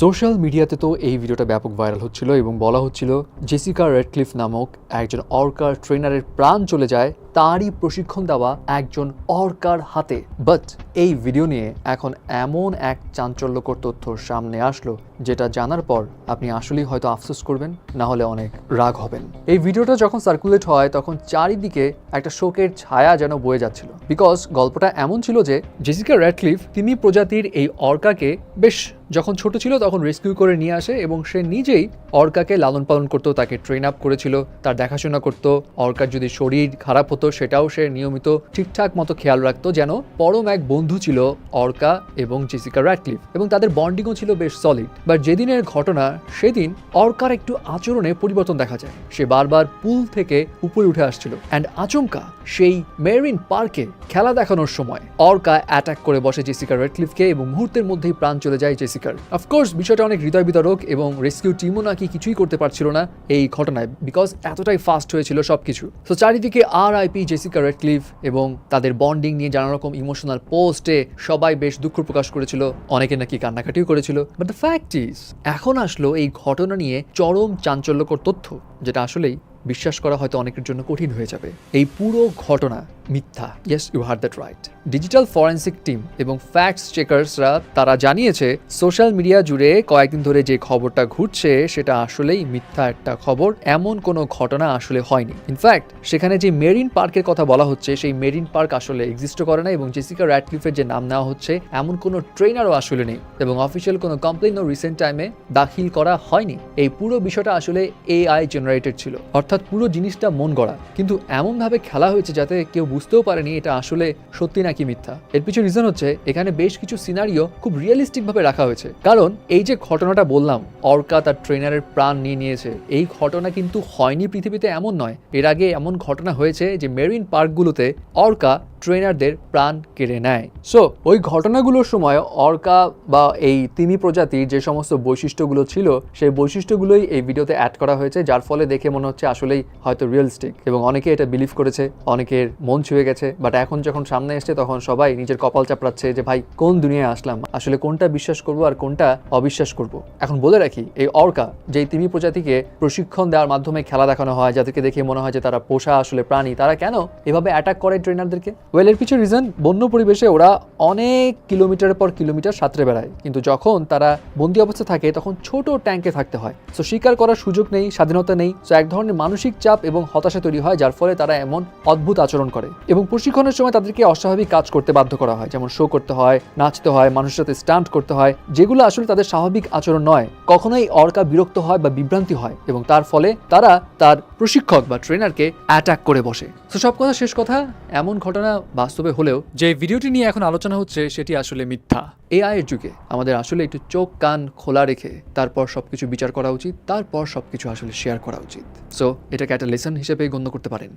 Social মিডিয়াতে তো এই ভিডিওটা ব্যাপক ভাইরাল হচ্ছিল এবং বলা হচ্ছিল জেসিকা রেডক্লিফ নামক একজন অর্কার ট্রেনারের প্রাণ চলে যায় তারই প্রশিক্ষণ দেওয়া একজন অর্কার হাতে। বাট এই ভিডিও নিয়ে এখন এমন এক চাঞ্চল্যকর তথ্য সামনে আসলো, যেটা জানার পর আপনি আসলেই হয়তো আফসোস করবেন, না হলে অনেক রাগ হবেন। এই ভিডিওটা যখন সার্কুলেট হয়, তখন চারিদিকে একটা শোকের ছায়া যেন বয়ে যাচ্ছিল। বিকজ গল্পটা এমন ছিল যে জেসিকা র্যাডক্লিফ তিনি প্রজাতির এই অর্কাকে বেশ যখন ছোট ছিল, তখন রেস্কিউ করে নিয়ে আসে এবং সে নিজেই অর্কাকে লালন পালন করতো, তাকে ট্রেন আপ করেছিল, তার দেখাশোনা করতো, অর্কার যদি শরীর খারাপ হতো সেটাও সে নিয়মিত ঠিকঠাক মতো খেয়াল রাখতো যেন পরম এক বন্ধু ছিল অর্কা এবং জেসিকা র্যাডক্লিফ এবং তাদের বন্ডিংও ছিল বেশ সলিড বাট যেদিনের ঘটনা, সেদিন অর্কার একটু আচরণে পরিবর্তন দেখা যায়। সে বারবার পুল থেকে উপরে উঠে আসছিল। অ্যান্ড আচমকা সেই মেরিন পার্কে খেলা দেখানোর সময়, অর্কা অ্যাটাক করে বসে জেসিকা রেডক্লিফকে এবং মুহূর্তের মধ্যেই প্রাণ চলে যায় জেসিকার। অফকোর্স বিষয়টা অনেক হৃদয় বিতরক এবং রেস্কিউ টিমও নাকি কিছুই করতে পারছিল না এই ঘটনায় বিকজ এতটাই ফাস্ট হয়েছিল সবকিছু। তো চারিদিকে আর আইপি জেসিকা রেডক্লিভ এবং তাদের বন্ডিং নিয়ে নানা রকম ইমোশনাল পোস্টে সবাই বেশ দুঃখ প্রকাশ করেছিল। অনেকে নাকি কান্নাকাটিও করেছিল। বাট দ্য ফ্যাক্ট ইজ এখন আসলো এই ঘটনা নিয়ে চরম চাঞ্চল্যকর তথ্য, যেটা আসলেই বিশ্বাস করা হয়তো অনেকের জন্য কঠিন হয়ে যাবে। এই পুরো ঘটনা মিথ্যা। Yes you heard that right digital forensic team এবং ফ্যাক্টস চেকার্সরা তারা জানিয়েছে সোশ্যাল মিডিয়া জুড়ে কয়েকদিন ধরে যে খবরটা ঘুরছে, সেটা আসলেই মিথ্যা একটা খবর। এমন কোনো ঘটনা আসলে হয়নি। ইনফ্যাক্ট সেখানে যে মেরিন পার্কের কথা বলা হচ্ছে, সেই মেরিন পার্ক আসলে এক্সিস্ট করে না এবং জেসিকা র্যাডক্লিফের যে নাম নেওয়া হচ্ছে, এমন কোনো ট্রেনারও আসলে নেই এবং অফিসিয়াল কোনো কমপ্লেনও রিসেন্ট টাইমে দাখিল করা হয়নি। এই পুরো বিষয়টা আসলে এআই জেনারেটেড ছিল। অর্থাৎ পুরো জিনিসটা মন গড়া। কিন্তু এমনভাবে খেলা হয়েছে যাতে কেউ বুঝতেও পারেনি এটা আসলে সত্যি নাকি মিথ্যা। এর পিছনে রিজন হচ্ছে, এখানে বেশ কিছু সিনারিও খুব রিয়েলিস্টিক ভাবে রাখা হয়েছে। কারণ এই যে ঘটনাটা বললাম, অর্কা তার ট্রেনারের প্রাণ নিয়ে নিয়েছে। এই ঘটনা কিন্তু হয়নি পৃথিবীতে এমন নয়। এর আগে এমন ঘটনা হয়েছে যে মেরিন পার্কগুলোতে অর্কা ট্রেনারদের প্রাণ কেড়ে নেয়। সো ওই ঘটনাগুলোর সময় অর্কা বা এই তিমি প্রজাতির যে সমস্ত বৈশিষ্ট্যগুলো ছিল, সেই বৈশিষ্ট্যগুলোই এই ভিডিওতে অ্যাড করা হয়েছে, যার ফলে দেখে মনে হচ্ছে আসলেই হয়তো রিয়েলিস্টিক এবং অনেকে এটা বিলিভ করেছে, অনেকের মন ছুঁয়ে গেছে বাট এখন যখন সামনে এসছে তখন সবাই নিজের কপাল চাপড়াচ্ছে যে, ভাই, কোন দুনিয়ায় আসলাম? আসলে কোনটা বিশ্বাস করব আর কোনটা অবিশ্বাস করব? এখন বলে রাখি, এই অর্কা, যেই তিমি প্রজাতিকে প্রশিক্ষণ দেওয়ার মাধ্যমে খেলা দেখানো হয়, যাদেরকে দেখে মনে হয় যে তারা পোষা আসলে প্রাণী, তারা কেন এভাবে অ্যাটাক করে ট্রেনারদেরকে ওয়েল এর পিছনে রিজন বন্য পরিবেশে ওরা অনেক কিলোমিটার পর কিলোমিটার সাঁতরে বেড়ায়, কিন্তু যখন তারা বন্দি অবস্থা থাকে তখন ছোট ট্যাঙ্কে থাকতে হয়। সো শিকার করার সুযোগ নেই, স্বাধীনতা নেই। সো এক ধরনের মানসিক চাপ এবং হতাশা তৈরি হয়, যার ফলে তারা এমন অদ্ভুত আচরণ করে। এবং প্রশিক্ষণের সময় তাদেরকে অস্বাভাবিক কাজ করতে বাধ্য করা হয়, যেমন শো করতে হয়, নাচতে হয়, মানুষের সাথে স্টান্ট করতে হয়, যেগুলো আসলে তাদের স্বাভাবিক আচরণ নয়। কখনোই অর্কা বিরক্ত হয় বা বিভ্রান্তি হয় এবং তার ফলে তারা তার প্রশিক্ষক বা ট্রেনারকে অ্যাটাক করে বসে। তো সব কথা শেষ কথা, এমন ঘটনা বাস্তবে হলেও যে ভিডিওটি নিয়ে এখন আলোচনা হচ্ছে, সেটি আসলে মিথ্যা। এআই এর যুগে আমাদের আসলে একটু চোখ, কান খোলা রেখে তারপর সবকিছু বিচার করা উচিত, তারপর সবকিছু আসলে শেয়ার করা উচিত। সো এটাকে একটা লেসন হিসেবে গণ্য করতে পারেন।